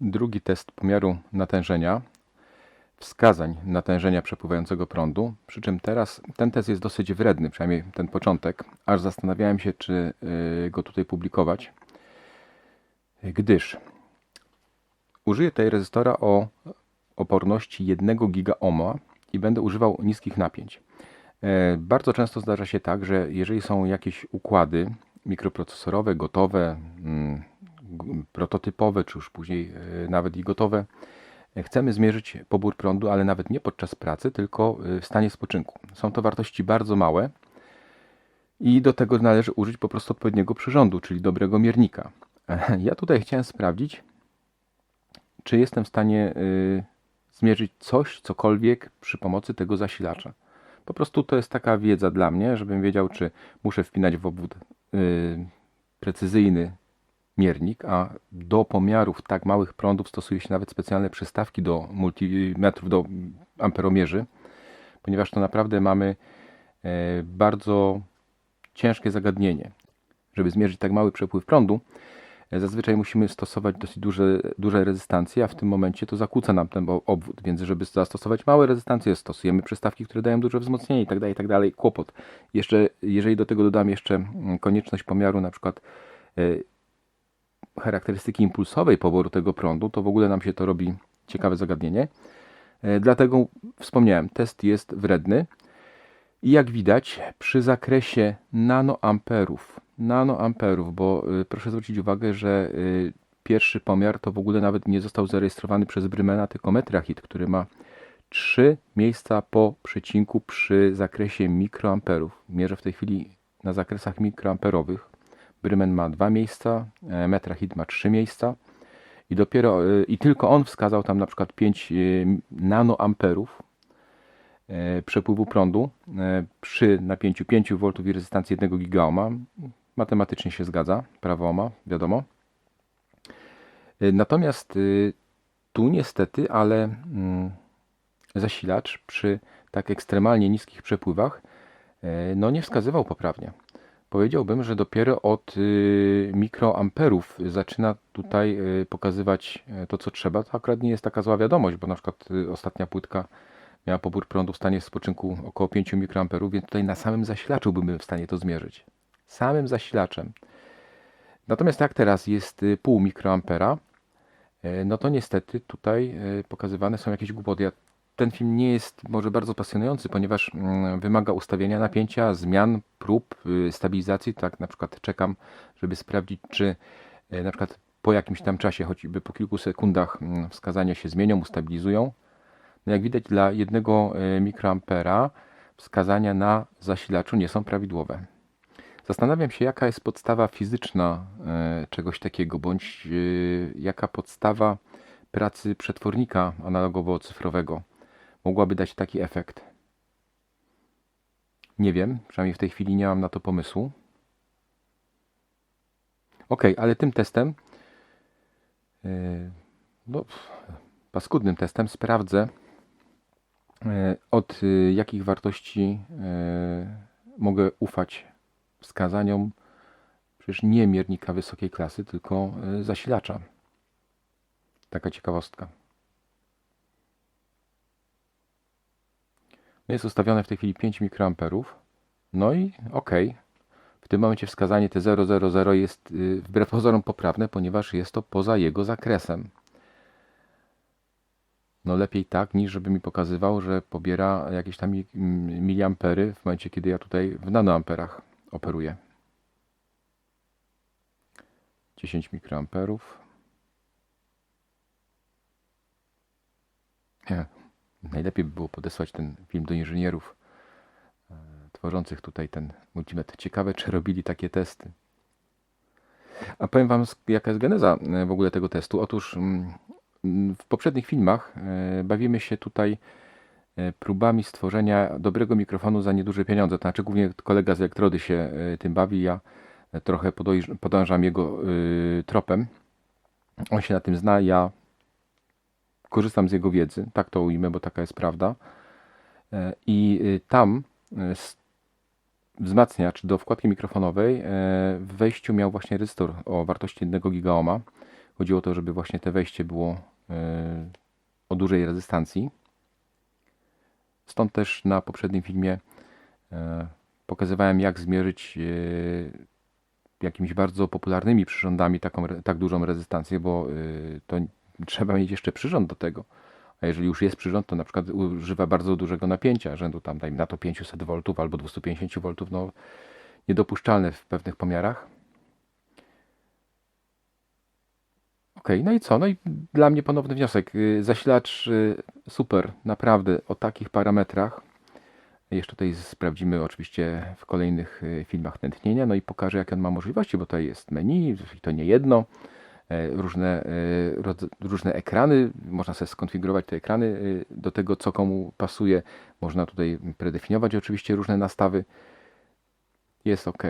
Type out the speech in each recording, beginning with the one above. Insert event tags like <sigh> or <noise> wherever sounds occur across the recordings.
drugi test pomiaru natężenia, wskazań natężenia przepływającego prądu. Przy czym teraz ten test jest dosyć wredny, przynajmniej ten początek, aż zastanawiałem się, czy y, go tutaj publikować, gdyż użyję tutaj rezystora o oporności 1 gigaohma i będę używał niskich napięć. E, Bardzo często zdarza się tak, że jeżeli są jakieś układy mikroprocesorowe gotowe, mm, prototypowe, czy już później e, nawet i gotowe, e, chcemy zmierzyć pobór prądu, ale nawet nie podczas pracy, tylko e, w stanie spoczynku. Są to wartości bardzo małe i do tego należy użyć po prostu odpowiedniego przyrządu, czyli dobrego miernika. Ja tutaj chciałem sprawdzić, czy jestem w stanie zmierzyć coś, cokolwiek przy pomocy tego zasilacza. Po prostu to jest taka wiedza dla mnie, żebym wiedział, czy muszę wpinać w obwód precyzyjny miernik, a do pomiarów tak małych prądów stosuje się nawet specjalne przystawki do multimetrów, do amperomierzy, ponieważ to naprawdę mamy e, bardzo ciężkie zagadnienie. Żeby zmierzyć tak mały przepływ prądu, e, zazwyczaj musimy stosować dosyć duże, duże rezystancje, a w tym momencie to zakłóca nam ten obwód, więc żeby zastosować małe rezystancje, stosujemy przystawki, które dają duże wzmocnienie itd., itd. Kłopot. Jeszcze, jeżeli do tego dodam jeszcze mm, konieczność pomiaru na przykład e, charakterystyki impulsowej poboru tego prądu, to w ogóle nam się to robi ciekawe zagadnienie. E, Dlatego wspomniałem, test jest wredny. I jak widać, przy zakresie nanoamperów, nanoamperów, bo y, proszę zwrócić uwagę, że y, pierwszy pomiar to w ogóle nawet nie został zarejestrowany przez Brymena, tylko Metrahit, który ma trzy miejsca po przecinku przy zakresie mikroamperów. Mierzę w tej chwili na zakresach mikroamperowych. Brymen ma dwa miejsca, e, Metrahit ma trzy miejsca i dopiero y, i tylko on wskazał tam na przykład 5 nanoamperów e, przepływu prądu e, przy napięciu 5 V i rezystancji 1 gigaohma. Matematycznie się zgadza, prawo ohma, wiadomo. E, Natomiast tu niestety, ale mm, zasilacz przy tak ekstremalnie niskich przepływach e, no nie wskazywał poprawnie. Powiedziałbym, że dopiero od y, mikroamperów zaczyna tutaj y, pokazywać e, to, co trzeba. To akurat nie jest taka zła wiadomość, bo na przykład y, ostatnia płytka miała pobór prądu w stanie spoczynku około 5 mikroamperów, więc tutaj na samym zasilaczu byłbym w stanie to zmierzyć. Samym zasilaczem. Natomiast jak teraz jest pół mikroampera, e, no to niestety tutaj e, pokazywane są jakieś głupoty. Ja, ten film nie jest może bardzo pasjonujący, ponieważ mm, wymaga ustawienia napięcia, zmian, prób, y, stabilizacji. Tak na przykład czekam, żeby sprawdzić, czy e, na przykład po jakimś tam czasie, choćby po kilku sekundach mm, wskazania się zmienią, ustabilizują. No jak widać dla jednego e, mikroampera wskazania na zasilaczu nie są prawidłowe. Zastanawiam się, jaka jest podstawa fizyczna czegoś takiego, bądź jaka podstawa pracy przetwornika analogowo-cyfrowego mogłaby dać taki efekt. Nie wiem, przynajmniej w tej chwili nie mam na to pomysłu. Ok, ale tym testem, e, no, paskudnym testem, sprawdzę, e, od e, jakich wartości mogę ufać wskazaniom przecież nie miernika wysokiej klasy, tylko zasilacza. Taka ciekawostka. Jest ustawione w tej chwili 5 mikroamperów. No i ok. W tym momencie wskazanie te 000 jest y, wbrew pozorom poprawne, ponieważ jest to poza jego zakresem. No lepiej tak, niż żeby mi pokazywał, że pobiera jakieś tam miliampery w momencie, kiedy ja tutaj w nanoamperach operuję. 10 mikroamperów. Najlepiej by było podesłać ten film do inżynierów e, tworzących tutaj ten multimetr. Ciekawe, czy robili takie testy. A powiem Wam, jaka jest geneza e, w ogóle tego testu. Otóż mm, mm, w poprzednich filmach e, bawimy się tutaj próbami stworzenia dobrego mikrofonu za nieduże pieniądze. To znaczy głównie kolega z elektrody się tym bawi. Ja trochę podążam jego tropem. On się na tym zna, ja korzystam z jego wiedzy, tak to ujmę, bo taka jest prawda. E, I y, tam s- wzmacniacz do wkładki mikrofonowej e, w wejściu miał właśnie rezystor o wartości 1 gigaohma, Chodziło o to, żeby właśnie te wejście było e, o dużej rezystancji. Stąd też na poprzednim filmie e, pokazywałem, jak zmierzyć e, jakimiś bardzo popularnymi przyrządami taką, tak dużą rezystancję, bo e, to trzeba mieć jeszcze przyrząd do tego. A jeżeli już jest przyrząd, to na przykład używa bardzo dużego napięcia, rzędu tam dajmy na to 500 V albo 250 V, no niedopuszczalne w pewnych pomiarach. Ok, no i co? No i dla mnie ponowny wniosek. Zasilacz y, super, naprawdę o takich parametrach. Jeszcze tutaj sprawdzimy oczywiście w kolejnych y, filmach tętnienia, no i pokażę jakie on ma możliwości, bo tutaj jest menu, to nie jedno, różne, e, różne ekrany, można sobie skonfigurować te ekrany y, do tego, co komu pasuje. Można tutaj predefiniować oczywiście różne nastawy. Jest ok.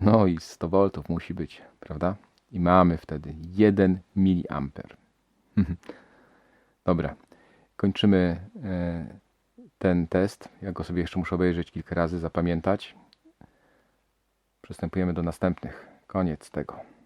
No i 100 V musi być, prawda? I mamy wtedy 1 mA. <laughs> Dobra, kończymy e, ten test. Ja go sobie jeszcze muszę obejrzeć kilka razy, zapamiętać. Przystępujemy do następnych. Koniec tego.